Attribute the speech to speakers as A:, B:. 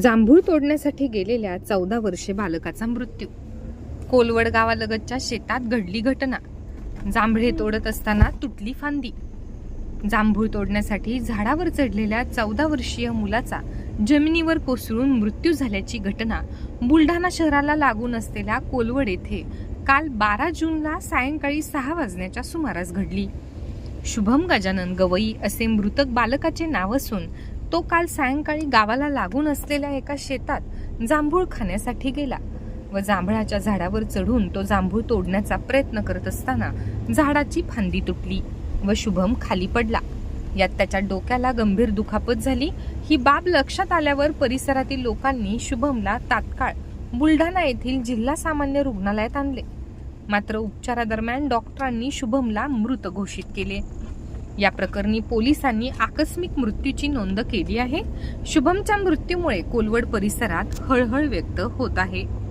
A: जांभूळ तोडण्यासाठी गेलेल्या चौदा वर्षे बालकाचा मृत्यू. कोलवड गावालगतच्या शेतात घडली घटना. जांभळे तोडत असताना तुटली फांदी. जांभूळ तोडण्यासाठी झाडावर चढलेल्या चौदा वर्षीय मुलाचा जमिनीवर कोसळून मृत्यू झाल्याची घटना बुलढाणा शहराला लागून असलेल्या कोलवड येथे काल बारा जूनला सायंकाळी सहा वाजण्याच्या सुमारास घडली. शुभम गजानन गवई असे मृतक बालकाचे नाव असून तो काल सायंकाळी गावाला लागून असलेल्या एका शेतात जांभूळ खाण्यासाठी गेला व जांभळाच्या झाडावर चढून तो जांभूळ तोडण्याचा प्रयत्न करत असताना झाडाची फांदी तुटली व शुभम खाली पडला. यात त्याच्या डोक्याला गंभीर दुखापत झाली. ही बाब लक्षात आल्यावर परिसरातील लोकांनी शुभमला तात्काळ बुलढाणा येथील जिल्हा सामान्य रुग्णालयात आणले. मात्र उपचारादरम्यान डॉक्टरांनी शुभमला मृत घोषित केले. या प्रकरणी पोलिसांनी आकस्मिक मृत्यूची नोंद केली आहे. शुभमच्या मृत्यूमुळे कोलवड परिसरात हळहळ व्यक्त होत आहे.